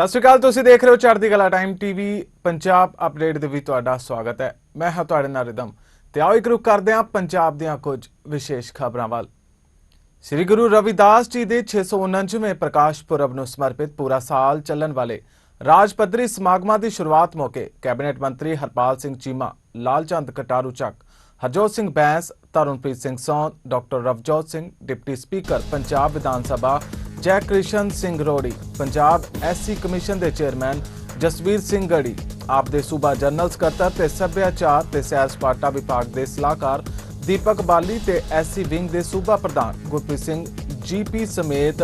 ਸਤਿ ਸ਼੍ਰੀ ਅਕਾਲ, ਤੁਸੀਂ ਦੇਖ ਰਹੇ ਹੋ ਚੜ੍ਹਦੀ ਕਲਾ ਟਾਈਮ ਟੀਵੀ ਪੰਜਾਬ ਅਪਡੇਟ ਦੇ ਵਿੱਚ ਤੁਹਾਡਾ ਸਵਾਗਤ ਹੈ। ਮੈਂ ਹਾਂ ਤੁਹਾਡੇ ਨਾਲ ਰਿਦਮ ਤੇ ਆਓ ਇੱਕ ਰੁਕ ਕਰਦੇ ਹਾਂ ਪੰਜਾਬ ਦੀਆਂ ਕੁਝ ਵਿਸ਼ੇਸ਼ ਖਬਰਾਂ ਵੱਲ। ਸ੍ਰੀ ਗੁਰੂ ਰਵਿਦਾਸ ਜੀ ਦੇ 649ਵੇਂ ਪ੍ਰਕਾਸ਼ ਪੁਰਬ ਨੂੰ ਸਮਰਪਿਤ ਪੂਰਾ ਸਾਲ ਚੱਲਣ ਵਾਲੇ ਰਾਜ ਪੱਧਰੀ ਸਮਾਗਮਾਂ ਦੀ ਸ਼ੁਰੂਆਤ ਮੌਕੇ ਕੈਬਨਿਟ ਮੰਤਰੀ ਹਰਪਾਲ ਸਿੰਘ ਚੀਮਾ ਲਾਲਚੰਦ ਕਟਾਰੂ ਚੱਕ, Harjot Singh Bains, Tarunpreet Singh ਸੌਨ doctor Ravjot Singh, deputy speaker, Punjab Vidhan Sabha Jai Krishan Singh Rori, Punjab SC commission ਦੇ ਚੇਅਰਮੈਨ ਜਸਵੀਰ ਸਿੰਘ ਗੜੀ ਆਪ ਦੇ ਸੂਬਾ ਜਨਰਲ ਸਕੱਤਰ ਤੇ ਸੱਭਿਆਚਾਰ ਤੇ ਸੈਰ ਸਪਾਟਾ ਵਿਭਾਗ ਦੇ ਸਲਾਹਕਾਰ ਦੀਪਕ ਬਾਲੀ ਤੇ ਐਸਸੀ ਵਿੰਗ ਦੇ ਸੂਬਾ ਪ੍ਰਧਾਨ ਗੁਰਪ੍ਰੀਤ ਸਿੰਘ ਜੀਪੀ ਸਮੇਤ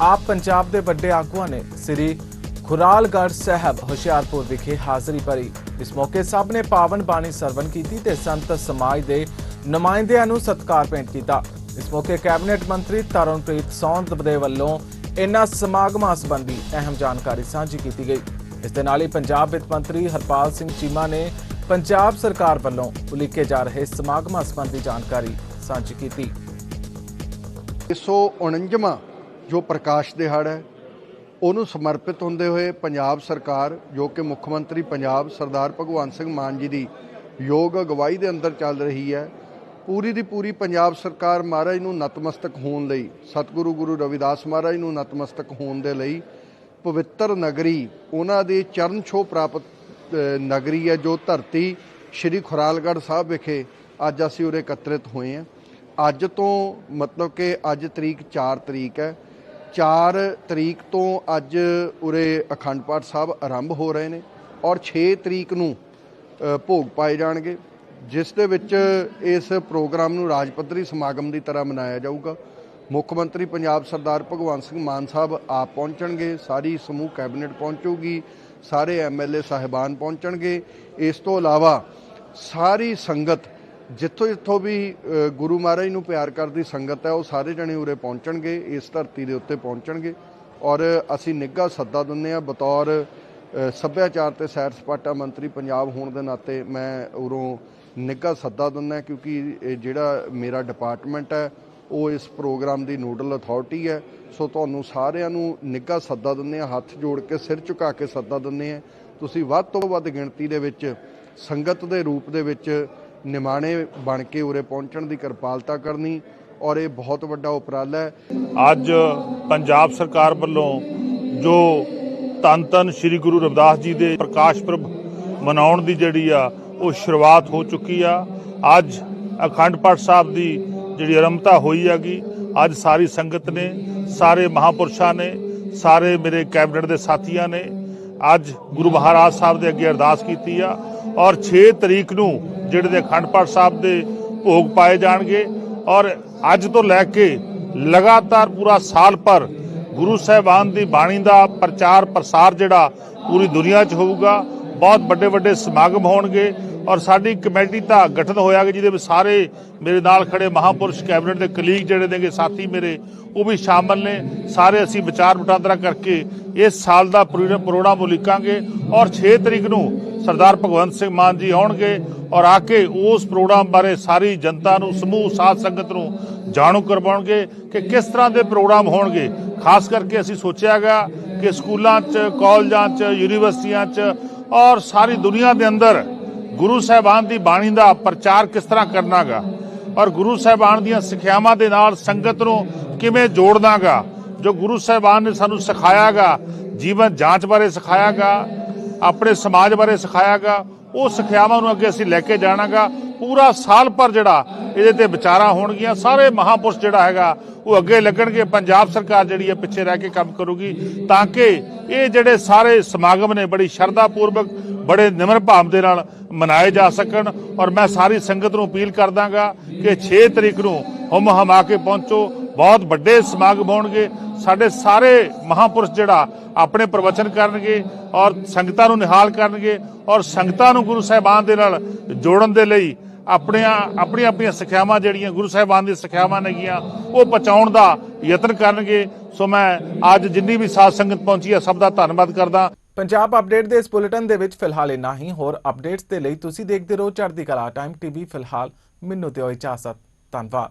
ਆਪ ਪੰਜਾਬ ਦੇ ਵੱਡੇ ਆਗੂਆਂ ਨੇ ਸ੍ਰੀ ਖੁਰਾਲਗੜ੍ਹ ਸਾਹਿਬ, ਹੁਸ਼ਿਆਰਪੁਰ ਵਿਖੇ ਹਾਜ਼ਰੀ ਭਰੀ। ਇਸ ਮੌਕੇ ਸਭ ਨੇ ਪਾਵਨ ਬਾਣੀ ਸਰਵਣ ਕੀਤੀ ਤੇ ਸੰਤ ਸਮਾਜ ਦੇ ਨੁਮਾਇੰਦਿਆਂ ਨੂੰ ਸਤਿਕਾਰ ਭੇਂਟ ਕੀਤਾ। ਇਸ ਮੌਕੇ ਕੈਬਨਿਟ ਮੰਤਰੀ ਤਰਨਪ੍ਰੀਤ ਸੌਂਦ ਦੇ ਵੱਲੋਂ ਇਨ੍ਹਾਂ ਸਮਾਗਮਾਂ ਸੰਬੰਧੀ ਅਹਿਮ ਜਾਣਕਾਰੀ ਸਾਂਝੀ ਕੀਤੀ ਗਈ। ਇਸ ਦੇ ਨਾਲ ਹੀ ਪੰਜਾਬ ਵਿੱਤ ਮੰਤਰੀ ਹਰਪਾਲ ਸਿੰਘ ਚੀਮਾ ਨੇ ਪੰਜਾਬ ਸਰਕਾਰ ਵੱਲੋਂ ਉਲੀਕੇ ਜਾ ਰਹੇ ਸਮਾਗਮਾਂ ਸੰਬੰਧੀ ਜਾਣਕਾਰੀ ਸਾਂਝੀ ਕੀਤੀ। 149ਵਾਂ ਜੋ ਪ੍ਰਕਾਸ਼ ਦਿਹਾੜਾ ਹੈ, ਉਹਨੂੰ ਸਮਰਪਿਤ ਹੁੰਦੇ ਹੋਏ ਪੰਜਾਬ ਸਰਕਾਰ, ਜੋ ਕਿ ਮੁੱਖ ਮੰਤਰੀ ਪੰਜਾਬ ਸਰਦਾਰ ਭਗਵੰਤ ਸਿੰਘ ਮਾਨ ਜੀ ਦੀ ਯੋਗ ਅਗਵਾਈ ਦੇ ਅੰਦਰ ਚੱਲ ਰਹੀ ਹੈ ਪੂਰੀ ਦੀ ਪੂਰੀ ਪੰਜਾਬ ਸਰਕਾਰ ਮਹਾਰਾਜ ਨੂੰ ਨਤਮਸਤਕ ਹੋਣ ਲਈ, ਸਤਿਗੁਰੂ ਗੁਰੂ ਰਵਿਦਾਸ ਮਹਾਰਾਜ ਨੂੰ ਨਤਮਸਤਕ ਹੋਣ ਦੇ ਲਈ ਪਵਿੱਤਰ ਨਗਰੀ, ਉਹਨਾਂ ਦੇ ਚਰਨ ਛੋ ਪ੍ਰਾਪਤ ਨਗਰੀ ਹੈ ਜੋ ਧਰਤੀ ਸ਼੍ਰੀ ਖੁਰਾਲਗੜ੍ਹ ਸਾਹਿਬ ਵਿਖੇ ਅੱਜ ਅਸੀਂ ਉਰੇ ਇਕੱਤਰਿਤ ਹੋਏ ਹਾਂ। ਅੱਜ ਤੋਂ ਮਤਲਬ ਕਿ ਅੱਜ ਤਰੀਕ 4 ਤਰੀਕ ਹੈ। 4 ਤਰੀਕ ਤੋਂ ਅੱਜ ਉਰੇ ਅਖੰਡ ਪਾਠ ਸਾਹਿਬ ਆਰੰਭ ਹੋ ਰਹੇ ਨੇ ਔਰ 6 ਤਰੀਕ ਨੂੰ ਭੋਗ ਪਾਏ ਜਾਣਗੇ। ਜਿਸ ਦੇ ਵਿੱਚ ਇਸ ਪ੍ਰੋਗਰਾਮ ਨੂੰ ਰਾਜ ਪੱਧਰੀ ਸਮਾਗਮ ਦੀ ਤਰ੍ਹਾਂ ਮਨਾਇਆ ਜਾਊਗਾ। ਮੁੱਖ ਮੰਤਰੀ ਪੰਜਾਬ ਸਰਦਾਰ ਭਗਵੰਤ ਸਿੰਘ ਮਾਨ ਸਾਹਿਬ ਆਪ ਪਹੁੰਚਣਗੇ, ਸਾਰੀ ਸਮੂਹ ਕੈਬਨਿਟ ਪਹੁੰਚੂਗੀ, ਸਾਰੇ ਐਮਐਲਏ ਸਾਹਿਬਾਨ ਪਹੁੰਚਣਗੇ। ਇਸ ਤੋਂ ਇਲਾਵਾ ਸਾਰੀ ਸੰਗਤ, ਜਿੱਥੋਂ ਜਿੱਥੋਂ ਵੀ ਗੁਰੂ ਮਹਾਰਾਜ ਨੂੰ ਪਿਆਰ ਕਰਦੀ ਸੰਗਤ ਹੈ, ਉਹ ਸਾਰੇ ਜਣੇ ਉਰੇ ਪਹੁੰਚਣਗੇ, ਇਸ ਧਰਤੀ ਦੇ ਉੱਤੇ ਪਹੁੰਚਣਗੇ। ਔਰ ਅਸੀਂ ਨਿੱਘਾ ਸੱਦਾ ਦਿੰਦੇ ਹਾਂ, ਬਤੌਰ ਸੱਭਿਆਚਾਰ ਤੇ ਸੈਰ ਸਪਾਟਾ ਮੰਤਰੀ ਪੰਜਾਬ ਹੋਣ ਦੇ ਨਾਤੇ ਮੈਂ ਉਰੋਂ ਨਿੱਘਾ ਸੱਦਾ ਦਿੰਦਾ, ਕਿਉਂਕਿ ਇਹ ਜਿਹੜਾ ਮੇਰਾ ਡਿਪਾਰਟਮੈਂਟ ਹੈ, ਉਹ ਇਸ ਪ੍ਰੋਗਰਾਮ ਦੀ ਨੋਡਲ ਅਥਾਰਟੀ ਹੈ। ਸੋ ਤੁਹਾਨੂੰ ਸਾਰਿਆਂ ਨੂੰ ਨਿੱਘਾ ਸੱਦਾ ਦਿੰਦੇ ਆ ਹੱਥ ਜੋੜ ਕੇ, ਸਿਰ ਝੁਕਾ ਕੇ ਸੱਦਾ ਦਿੰਦੇ ਆ ਤੁਸੀਂ ਵੱਧ ਤੋਂ ਵੱਧ ਗਿਣਤੀ ਦੇ ਵਿੱਚ, ਸੰਗਤ ਦੇ ਰੂਪ ਦੇ ਵਿੱਚ ਨਿਮਾਣੇ ਬਣ ਕੇ ਉਰੇ ਪਹੁੰਚਣ ਦੀ ਕਿਰਪਾਲਤਾ ਕਰਨੀ, ਔਰ ਇਹ ਬਹੁਤ ਵੱਡਾ ਉਪਰਾਲਾ ਹੈ। ਅੱਜ ਪੰਜਾਬ ਸਰਕਾਰ ਵੱਲੋਂ ਜੋ ਧੰਨ ਧੰਨ ਸ੍ਰੀ ਗੁਰੂ ਰਵਿਦਾਸ ਜੀ ਦੇ ਪ੍ਰਕਾਸ਼ ਪੁਰਬ ਮਨਾਉਣ ਦੀ ਜਿਹੜੀ ਆ ਉਹ ਸ਼ੁਰੂਆਤ ਹੋ ਚੁੱਕੀ ਆ। ਅੱਜ ਅਖੰਡ ਪਾਠ ਸਾਹਿਬ ਦੀ ਜਿਹੜੀ ਆਰੰਭਤਾ ਹੋਈ ਹੈਗੀ, ਅੱਜ ਸਾਰੀ ਸੰਗਤ ਨੇ, ਸਾਰੇ ਮਹਾਪੁਰਸ਼ਾਂ ਨੇ, ਸਾਰੇ ਮੇਰੇ ਕੈਬਨਿਟ ਦੇ ਸਾਥੀਆਂ ਨੇ, ਅੱਜ ਗੁਰੂ ਮਹਾਰਾਜ ਸਾਹਿਬ ਦੇ ਅੱਗੇ ਅਰਦਾਸ ਕੀਤੀ ਆ ਔਰ 6 ਤਰੀਕ ਨੂੰ ਜਿਹੜੇ ਦੇ ਅਖੰਡ ਪਾਠ ਸਾਹਿਬ ਦੇ ਭੋਗ ਪਾਏ ਜਾਣਗੇ ਔਰ ਅੱਜ ਤੋਂ ਲੈ ਕੇ ਲਗਾਤਾਰ ਪੂਰਾ ਸਾਲ ਭਰ ਗੁਰੂ ਸਾਹਿਬਾਨ ਦੀ ਬਾਣੀ ਦਾ ਪ੍ਰਚਾਰ ਪ੍ਰਸਾਰ ਜਿਹੜਾ ਪੂਰੀ ਦੁਨੀਆ 'ਚ ਹੋਊਗਾ ਬਹੁਤ ਵੱਡੇ ਵੱਡੇ ਸਮਾਗਮ ਹੋਣਗੇ ਔਰ ਸਾਡੀ ਕਮੇਟੀ ਦਾ ਗਠਨ ਹੋਇਆ ਕਿ ਜਿਹਦੇ ਵਿੱਚ ਸਾਰੇ ਮੇਰੇ ਨਾਲ ਖੜੇ ਮਹਾਪੁਰਸ਼ ਕੈਬਨਿਟ ਦੇ ਕਲੀਗ ਜਿਹੜੇ ਨੇਗੇ, ਸਾਥੀ ਮੇਰੇ, ਉਹ ਵੀ ਸ਼ਾਮਲ ਨੇ। ਸਾਰੇ ਅਸੀਂ ਵਿਚਾਰ ਵਟਾਂਦਰਾ ਕਰਕੇ ਇਸ ਸਾਲ ਦਾ ਪ੍ਰੋ- ਪ੍ਰੋਗਰਾਮ ਉਲੀਕਾਂਗੇ ਔਰ 6 ਤਰੀਕ ਨੂੰ ਸਰਦਾਰ ਭਗਵੰਤ ਸਿੰਘ ਮਾਨ ਜੀ ਆਉਣਗੇ ਔਰ ਆ ਕੇ ਉਸ ਪ੍ਰੋਗਰਾਮ ਬਾਰੇ ਸਾਰੀ ਜਨਤਾ ਨੂੰ, ਸਮੂਹ, ਸਾਧ ਸੰਗਤ ਨੂੰ ਜਾਣੂ ਕਰਵਾਉਣਗੇ ਕਿ ਕਿਸ ਤਰ੍ਹਾਂ ਦੇ ਪ੍ਰੋਗਰਾਮ ਹੋਣਗੇ। ਖਾਸ ਕਰਕੇ ਅਸੀਂ ਸੋਚਿਆ ਗਿਆ ਕਿ ਸਕੂਲਾਂ 'ਚ, ਕਾਲਜਾਂ 'ਚ, ਯੂਨੀਵਰਸਿਟੀਆਂ 'ਚ ਔਰ ਸਾਰੀ ਦੁਨੀਆ ਦੇ ਅੰਦਰ ਗੁਰੂ ਸਾਹਿਬਾਨ ਦੀ ਬਾਣੀ ਦਾ ਪ੍ਰਚਾਰ ਕਿਸ ਤਰ੍ਹਾਂ ਕਰਨਾਗਾ? ਔਰ ਗੁਰੂ ਸਾਹਿਬਾਨ ਦੀਆਂ ਸਿੱਖਿਆਵਾਂ ਦੇ ਨਾਲ ਸੰਗਤ ਨੂੰ ਕਿਵੇਂ ਜੋੜਨਾਗਾ? ਜੋ ਗੁਰੂ ਸਾਹਿਬਾਨ ਨੇ ਸਾਨੂੰ ਸਿਖਾਇਆਗਾ, ਜੀਵਨ ਜਾਂਚ ਬਾਰੇ ਸਿਖਾਇਆਗਾ, ਆਪਣੇ ਸਮਾਜ ਬਾਰੇ ਸਿਖਾਇਆਗਾ, ਉਹ ਸਿੱਖਿਆਵਾਂ ਨੂੰ ਅੱਗੇ ਅਸੀਂ ਲੈ ਕੇ ਜਾਣਾਗਾ। ਪੂਰਾ ਸਾਲ ਭਰ ਜਿਹੜਾ ਇਹਦੇ ਤੇ ਵਿਚਾਰਾਂ ਹੋਣਗੀਆਂ, ਸਾਰੇ ਮਹਾਪੁਰਸ਼ ਜਿਹੜਾ ਹੈਗਾ, ਉਹ ਅੱਗੇ ਲੱਗਣਗੇ। ਪੰਜਾਬ ਸਰਕਾਰ ਜਿਹੜੀ ਹੈ ਪਿੱਛੇ ਰਹਿ ਕੇ ਕੰਮ ਕਰੂਗੀ, ਤਾਂ ਕਿ ਇਹ ਜਿਹੜੇ ਸਾਰੇ ਸਮਾਗਮ ਨੇ, ਬੜੀ ਸ਼ਰਧਾ ਪੂਰਵਕ ਬੜੇ ਨਿਮਰ ਭਾਵ ਦੇ ਨਾਲ ਮਨਾਏ ਜਾ ਸਕਣ ਔਰ ਮੈਂ ਸਾਰੀ ਸੰਗਤ ਨੂੰ ਅਪੀਲ ਕਰਦਾਗਾ ਕਿ 6 ਤਰੀਕ ਨੂੰ ਹਮ ਹਮਾ ਕੇ ਪਹੁੰਚੋ। ਬਹੁਤ ਵੱਡੇ ਸਮਾਗਮ ਹੋਣਗੇ। ਸਾਡੇ ਸਾਰੇ ਮਹਾਪੁਰਸ਼ ਜਿਹੜਾ ਆਪਣੇ ਪ੍ਰਵਚਨ ਕਰਨਗੇ ਔਰ ਸੰਗਤਾਂ ਨੂੰ ਨਿਹਾਲ ਕਰਨਗੇ ਔਰ ਸੰਗਤਾਂ ਨੂੰ ਗੁਰੂ ਸਾਹਿਬਾਨ ਦੇ ਨਾਲ ਜੋੜਨ ਦੇ ਲਈ ਆਪਣੀਆਂ ਆਪਣੀਆਂ ਆਪਣੀਆਂ ਸਿੱਖਿਆਵਾਂ ਜਿਹੜੀਆਂ ਗੁਰੂ ਸਾਹਿਬਾਨ ਦੀਆਂ ਸਿੱਖਿਆਵਾਂ ਨੇਗੀਆਂ, ਉਹ ਪਹੁੰਚਾਉਣ ਦਾ ਯਤਨ ਕਰਨਗੇ। ਸੋ ਮੈਂ ਅੱਜ ਜਿੰਨੀ ਵੀ ਸਾਥ ਸੰਗਤ ਪਹੁੰਚੀ ਹੈ, ਸਭ ਦਾ ਧੰਨਵਾਦ ਕਰਦਾ। ਪੰਜਾਬ ਅਪਡੇਟ ਦੇ ਇਸ ਬੁਲੇਟਿਨ ਦੇ ਵਿੱਚ ਫਿਲਹਾਲ ਇਨਾ ਹੀ। ਹੋਰ ਅਪਡੇਟਸ ਦੇ ਲਈ ਤੁਸੀਂ ਦੇਖਦੇ ਰਹੋ ਚੜ੍ਹਦੀ ਕਲਾ ਟਾਈਮ ਟੀਵੀ। ਫਿਲਹਾਲ ਮੈਨੂੰ ਦਿਓ ਇਜਾਜ਼ਤ। ਧੰਨਵਾਦ।